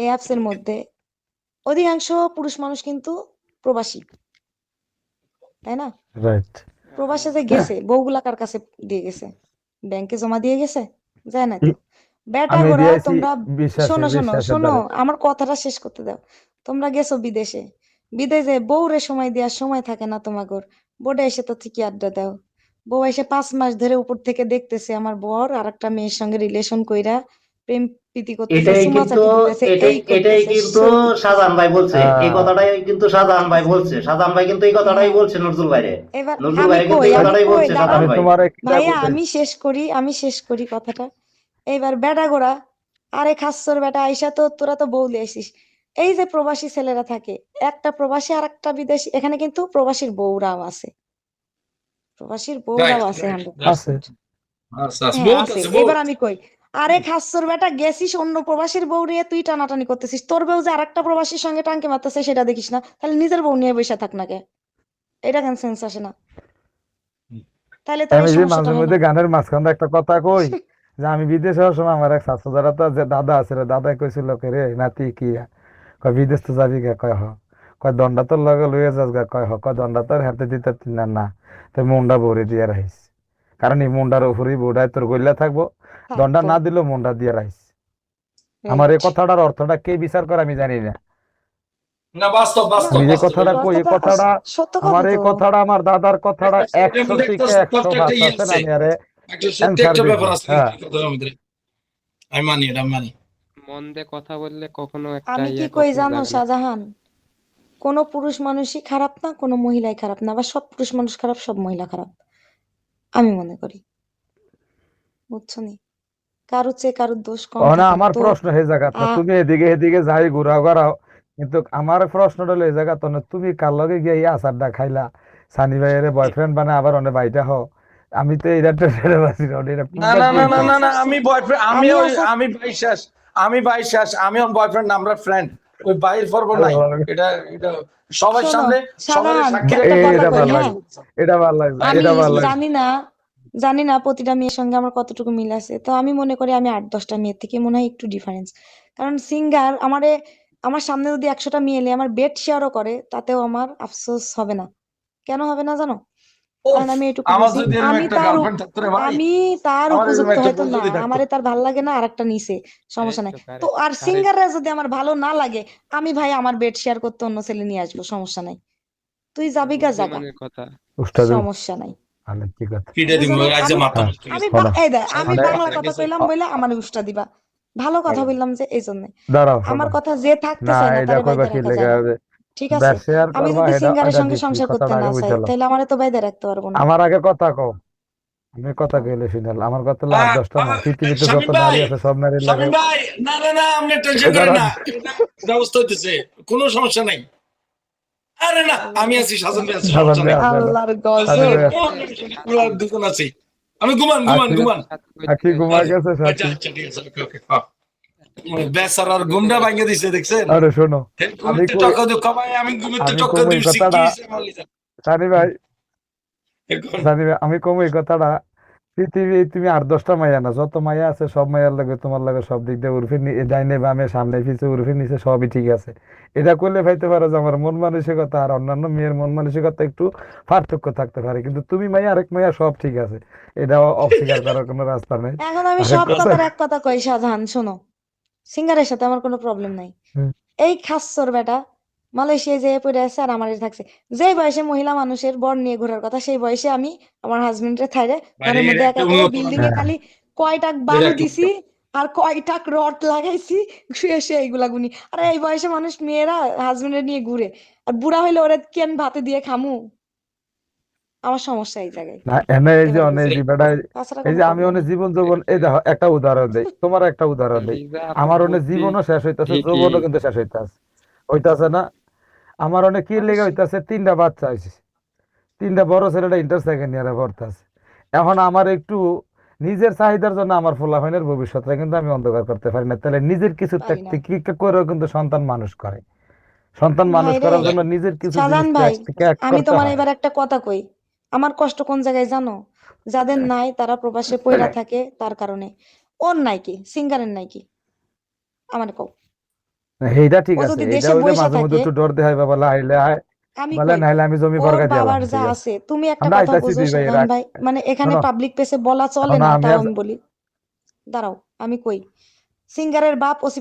এই অ্যাপসের মধ্যে অধিকাংশ পুরুষ মানুষ কিন্তু প্রবাসী তাই না? রাইট প্রবাসে যে গেছে বউগুলা কার কাছে দিয়ে গেছে? ব্যাংকে জমা দিয়ে গেছে? যায় না বেটা আমি তোমরা শোনো শোনো শোনো আমার কথাটা শেষ করতে দাও। তোমরা গেছো বিদেশে। বিদেশে বউরে সময় দেওয়ার সময় থাকে না তোমাগর। বোর্ডে এসে তো ঠিকই আড্ডা দাও। বউ এসে পাঁচ মাস ধরে উপর থেকে দেখতেছে আমার বর আর একটা মেয়ের সঙ্গে রিলেশন কইরা প্রেম প্রীতি করতেছে এটাই কিন্তু এটাই কিন্তু শাহজাহান ভাই বলছে। এই কথাটাই কিন্তু শাহজাহান ভাই বলছে। শাহজাহান ভাই কিন্তু এই কথাটাই বলছে নজরুল ভাইরে। এবার নজরুল কিন্তু এই কথাটাই বলছে শাহজাহান ভাই। ভাইয়া আমি শেষ করি আমি শেষ করি কথাটা। এইবার বেটা গোড়া আরে খাসর বেটা আইসা তো তোরা তো বউলে আসিস এই যে প্রবাসী ছেলেরা থাকে একটা প্রবাসী আর একটা বিদেশি এখানে কিন্তু প্রবাসীর বউরাও আছে। প্রবাসীর বউরাও আছে এবার আমি কই আরে খাসর বেটা গেছিস অন্য প্রবাসীর বউ নিয়ে? তুই টানাটানি করতেছিস। তোর বউ যে আরেকটা প্রবাসীর সঙ্গে টাঙ্কি মারতেছে সেটা দেখিস না। তাহলে নিজের বউ নিয়ে বসে থাক না কে? এটা কেন সেন্স আসে না? তাহলে তো আমি মাঝে মধ্যে গানের মাঝখানে একটা কথা কই যে আমি বিদেশে হওয়ার সময় আমার এক ছাত্র যারা তো যে দাদা আছে রে দাদা কইছিল কে রে নাতি কি কয় বিদেশ তো যাবি গা কয় হ। কয় দণ্ডা তোর লগে লইয়া যাস গা কয় হ। কয় দণ্ডা তোর হাতে দিতে না না তুই মুন্ডা ভরে দিয়ে রাখিস। কারণ এই মুন্ডার উপরেই বোর্ডায় তোর গইলা থাকব। দণ্ডা না দিলেও মুন্ডা দিয়ে রাখিস। আমার এই কথাটার অর্থটা কে বিচার করে আমি জানি না। না বাস্তব বাস্তব। আমি কথাটা কই? কথাটা কথাটা আমার কথা এই কথাটা আমার দাদার কথাটা একশো থেকে একশো। আমি আরে হ্যাঁ। এই কথার মধ্যে। আমি মানি এটা মানি মন। দিয়ে কথা বললে কখনো একটা আমি কি ইয়ে কই জানো শাহজাহান? কোন পুরুষ মানুষই খারাপ না কোনো মহিলাই খারাপ না বা সব পুরুষ মানুষ খারাপ সব মহিলা খারাপ। আমি মনে করি। বুঝছ নি? কারও চেয়ে কারোর দোষ কম ও না আমার প্রশ্ন এই জায়গাটা আ- তুমি এদিকে এদিকে যাই ঘুরাও ঘুরাও কিন্তু আমার প্রশ্নটা হলো এই জায়গা তো না তুমি কার লগে গিয়ে এই আচারটা খাইলা? সানি ভাইয়ের বয়ফ্রেন্ড বানা আবার অনেক বাইটা হও। আমি তো এইটা টেরে বাসি না এটা না না না না না আমি বয়ফ্রেন্ড আমি আমি বাইশাস আমি বাইশাস আমি ওর বয়ফ্রেন্ড আমরা ফ্রেন্ড ওই বাইর পর্ব নাই। এটা এটা সবার সামনে সবার সাক্ষী। হ্যাঁ। এটা ভালো লাগছে আমি এটা ভালো লাগছে। জানি না জানি না প্রতিটা মেয়ের সঙ্গে আমার কতটুকু মিল আছে। তো আমি মনে করি আমি আট দশটা মেয়ের থেকে মনে হয় একটু ডিফারেন্স কারণ সিঙ্গার আমারে আমার সামনে যদি একশোটা মেয়ে এলে আমার বেড শেয়ারও করে তাতেও আমার আফসোস হবে না। কেন হবে না জানো? কারণ আমি এটুকু বুঝি। আমি তার আমি তার উপযুক্ত হয়তো না আমারে তার ভালো লাগে না আরেকটা নিছে সমস্যা নাই। তো আর সিঙ্গাররা যদি আমার ভালো না লাগে আমি ভাই আমার বেড শেয়ার করতে অন্য ছেলে নিয়ে আসব সমস্যা নাই। তুই যাবি গা জাগা। উস্তাদ। সমস্যা নাই। আমি- আমি বাংলা। কথা কইলাম বলে আমার উষ্টা দিবা। ভালো কথা বললাম যে এই জন্য। আমার কথা যে থাকতে না চায় না এটা বাইরে ঠিক আছে? আমি যদি সিঙ্গারের সঙ্গে সংসার করতে না চাই তাহলে আমারে তো বাইরে রাখতে পারব না। আমার আগে কথা কও। আমি কথা কইলে শুনাল। আমার কথা আহ, দশটা না। পৃথিবীতে যত নারী আছে সব নারীর লাগে। না না না আপনি টেনশন করেন না। ব্যবস্থা হইতেছে কোনো সমস্যা নাই। আরে না আমি আছি সাজান ভাই আছি। আল্লাহর গজব দুজন আছি আমি। ঘুমান আখি ঘুমা গেছে আচ্ছা আচ্ছা ঠিক আছে ওকে ওকে। বেচারার ঘুমটা ভাঙিয়ে দিছে দেখছেন আরে শোনো আমি ঘুমিতে টাকা দিও কমাই আমি ঘুমিতে টাকা দিছি কি কথাটা- হইছে সানি ভাই সানি ভাই আমি কম এই কথাটা পৃথিবী তুমি আট দশটা মাইয়া না যত মাইয়া আছে সব মাইয়ার লাগে তোমার লাগে সব দিক দিয়ে ডাইনে বামে সামনে পিছে নিচে সবই ঠিক আছে। এটা করলে পারো যে আমার মন মানসিকতা আর অন্যান্য মেয়ের মন মানসিকতা একটু পার্থক্য থাকতে পারে। কিন্তু তুমি মাইয়া আরেক মাইয়া সব ঠিক আছে। এটা অস্বীকার করার কোনো রাস্তা নেই। এখন আমি সব কথার এক কথা কই শাহজাহান শোনো। সিঙ্গারের সাথে আমার কোনো প্রবলেম নাই। এই খাচ্চর বেটা মালয়েশিয়ায় যেয়ে পড়ে আছে আর আমার থাকছে। যে বয়সে মহিলা মানুষের বর নিয়ে ঘোরার কথা সেই বয়সে আমি আমার হাজবেন্ডের থাইরে ঘরের মধ্যে একা বিল্ডিং এ খালি কয়টাক বালু দিছি আর কয়টাক রড লাগাইছি শুয়ে শুয়ে এইগুলা গুনি। আরে এই বয়সে মানুষ মেয়েরা হাজবেন্ডের নিয়ে ঘুরে। আর বুড়া হইলে ওরা কেন ভাতে দিয়ে খামু? আমার সমস্যা এই জায়গায়। না এনে এই যে অনেক বেটা এই যে আমি অনেক। জীবন যৌবন এই দেখো একটা উদাহরণ দেই তোমার একটা উদাহরণ দেই। আমার অনেক জীবনও শেষ হইতাছে। যৌবনও কিন্তু শেষ হইতাছে। হইতাছে না? আমার অনেক কি লেগে। হইতাছে তিনটা বাচ্চা হইছে। তিনটা বড় ছেলেটা ইন্টার সেকেন্ড ইয়ারে পড়তাছে এখন আমার একটু নিজের চাহিদার জন্য আমার ফলাফলের ভবিষ্যৎটা কিন্তু আমি অন্ধকার করতে পারি না। তাহলে নিজের কিছু ত্যাগ করেও কিন্তু সন্তান মানুষ করে। সন্তান মানুষ করার জন্য নিজের কিছু আমি তোমার এবার একটা কথা কই। আমার কষ্ট কোন জায়গায় জানো? যাদের নাই তারা প্রবাসে পইরা থাকে তার কারণে। ওর নাই কি? সিঙ্গারের নাই কি? আমার কও। এইটা ঠিক আছে এইটা হলে হইলে মাঝে মধ্যে একটু ডর দেখাই বাবা লাইলে আয়। বলে নাইলে আমি জমি বর্গা দিয়া বাবার যা আছে। তুমি একটা কথা বুঝো ভাই মানে এখানে পাবলিক প্লেসে বলা চলে না তাও আমি বলি। দাঁড়াও আমি কই? সিঙ্গারের বাপ ওসি